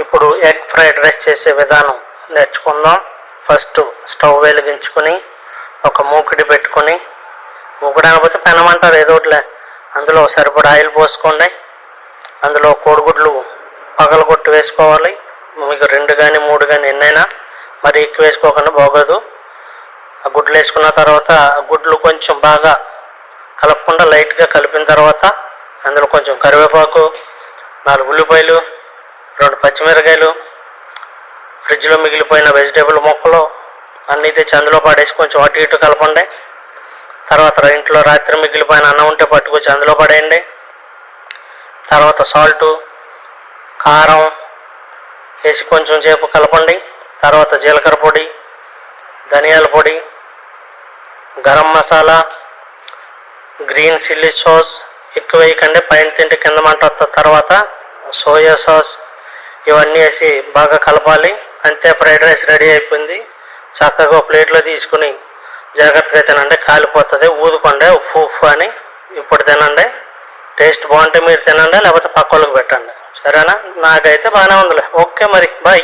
ఇప్పుడు egg fried rice చేసే విధానం నేర్చుకుందాం. ఫస్ట్ స్టవ్ వెలిగించుకుని ఒక మూకుడి పెట్టుకొని మూకుడు అనకపోతే పెనమంటారు ఏదో ఒకటిలే. అందులో సరిపడా ఆయిల్ పోసుకోండి అందులో కోడిగుడ్లు పగలగొట్టు వేసుకోవాలి. మీకు రెండు కానీ మూడు కానీ ఎన్నైనా మరి ఎక్కువ వేసుకోకుండా బాగోదు ఆ గుడ్లు వేసుకున్న తర్వాత ఆ గుడ్లు కొంచెం బాగా కలపకుండా లైట్గా కలిపిన తర్వాత అందులో కొంచెం కరివేపాకు నాలుగు ఉల్లిపాయలు రెండు పచ్చిమిరకాయలు ఫ్రిడ్జ్లో మిగిలిపోయిన వెజిటేబుల్ మొక్కలు అన్నీ తెచ్చి అందులో పడేసి కొంచెం అటు ఇటు కలపండి. తర్వాత ఇంట్లో రాత్రి మిగిలిపోయిన అన్నం ఉంటే పట్టుకొచ్చి అందులో పడేయండి. తర్వాత సాల్టు కారం వేసి కొంచెం సేపు కలపండి. తర్వాత జీలకర్ర పొడి ధనియాల పొడి garam masala green chilli sauce ఎక్కువ వేయకండి. పైన తింటే కింద మంట తర్వాత సోయా సాస్ ఇవన్నీ వేసి బాగా కలపాలి. అంతే ఫ్రైడ్ రైస్ రెడీ అయిపోయింది. చక్కగా ఒక ప్లేట్లో తీసుకుని జాగ్రత్తగా తినండి. కాలిపోతుంది. ఊదుకోండి. ఉప్పు ఉప్పు అని ఇప్పుడు తినండి. టేస్ట్ బాగుంటే మీరు తినండి. లేకపోతే పక్క వాళ్ళకి పెట్టండి. సరేనా? నాకైతే బాగానే ఉందిలే. ఓకే మరి. బాయ్.